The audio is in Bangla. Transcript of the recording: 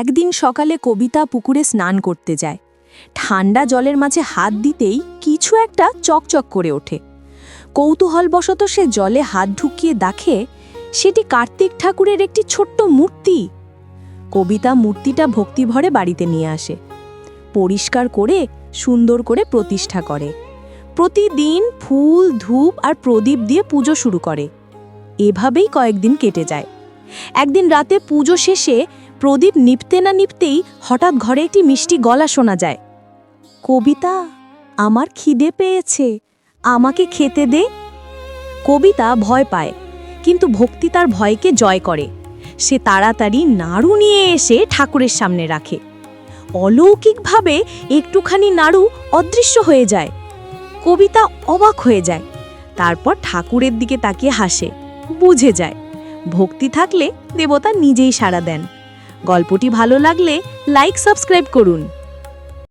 একদিন সকালে কবিতা পুকুরে স্নান করতে যায়। ঠান্ডা জলের মাঝে হাত দিতেই কিছু একটা চকচক করে ওঠে। কৌতূহলবশত সে জলে হাত ঢুকিয়ে দেখে, সেটি কার্তিক ঠাকুরের একটি ছোট্ট মূর্তি। কবিতা মূর্তিটা ভক্তিভরে বাড়িতে নিয়ে আসে। পরিষ্কার করে, সুন্দর করে প্রতিষ্ঠা করে। প্রতিদিন ফুল, ধূপ আর প্রদীপ দিয়ে পুজো শুরু করে। এভাবেই কয়েকদিন কেটে যায়। একদিন রাতে পুজো শেষে প্রদীপ নিপতে না নিপতেই হঠাৎ ঘরে একটি মিষ্টি গলা শোনা যায়। কবিতা, আমার খিদে পেয়েছে, আমাকে খেতে দে। কবিতা ভয় পায়, কিন্তু ভক্তি তার ভয়কে জয় করে। সে তাড়াতাড়ি নাড়ু নিয়ে এসে ঠাকুরের সামনে রাখে। অলৌকিকভাবে একটুখানি নাড়ু অদৃশ্য হয়ে যায়। কবিতা অবাক হয়ে যায়, তারপর ঠাকুরের দিকে তাকিয়ে হাসে, বুঝে যায়। ভক্তি থাকলে দেবতা নিজেই সাড়া দেন। গল্পটি ভালো লাগলে লাইক সাবস্ক্রাইব করুন।